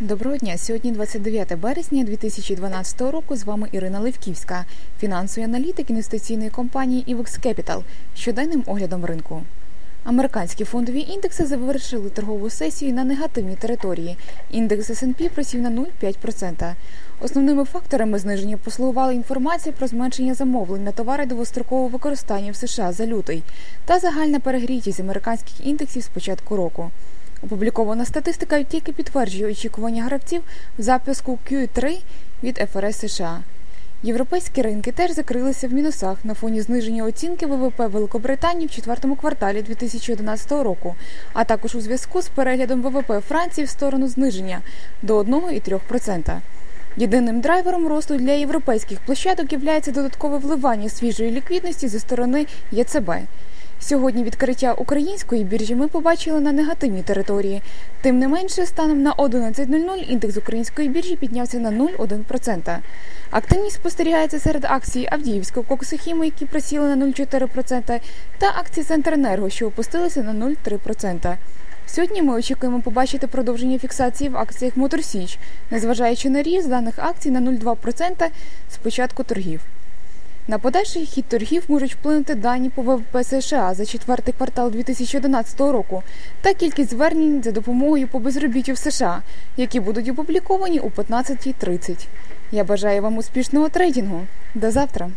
Доброго дня. Сьогодні 29 березня 2012 року. З вами Ірина Левківська, фінансовий аналітик інвестиційної компанії IVX Capital, щоденним оглядом ринку. Американські фондові індекси завершили торгову сесію на негативній території. Індекс S&P просів на 0,5%. Основними факторами зниження послугувала інформація про зменшення замовлень на товари довгострокового використання в США за лютий та загальна перегрітість американських індексів з початку року. Опублікована статистика тільки підтверджує очікування гравців в записку Q3 від ФРС США. Європейські ринки теж закрилися в мінусах на фоні зниження оцінки ВВП Великобританії в четвертому кварталі 2011 року, а також у зв'язку з переглядом ВВП Франції в сторону зниження до 1,3%. Єдиним драйвером росту для європейських площадок є додаткове вливання свіжої ліквідності зі сторони ЄЦБ. Сьогодні відкриття української біржі ми побачили на негативній території. Тим не менше, станом на 11.00 індекс української біржі піднявся на 0,1%. Активність спостерігається серед акцій Авдіївського коксохіму, які просіли на 0,4%, та акцій Центренерго, що опустилися на 0,3%. Сьогодні ми очікуємо побачити продовження фіксації в акціях Моторсіч, незважаючи на ріст даних акцій на 0,2% з початку торгів. На подальший хід торгів можуть вплинути дані по ВВП США за четвертий квартал 2011 року та кількість звернень за допомогою по безробіттю в США, які будуть опубліковані у 15.30. Я бажаю вам успішного трейдингу. До завтра.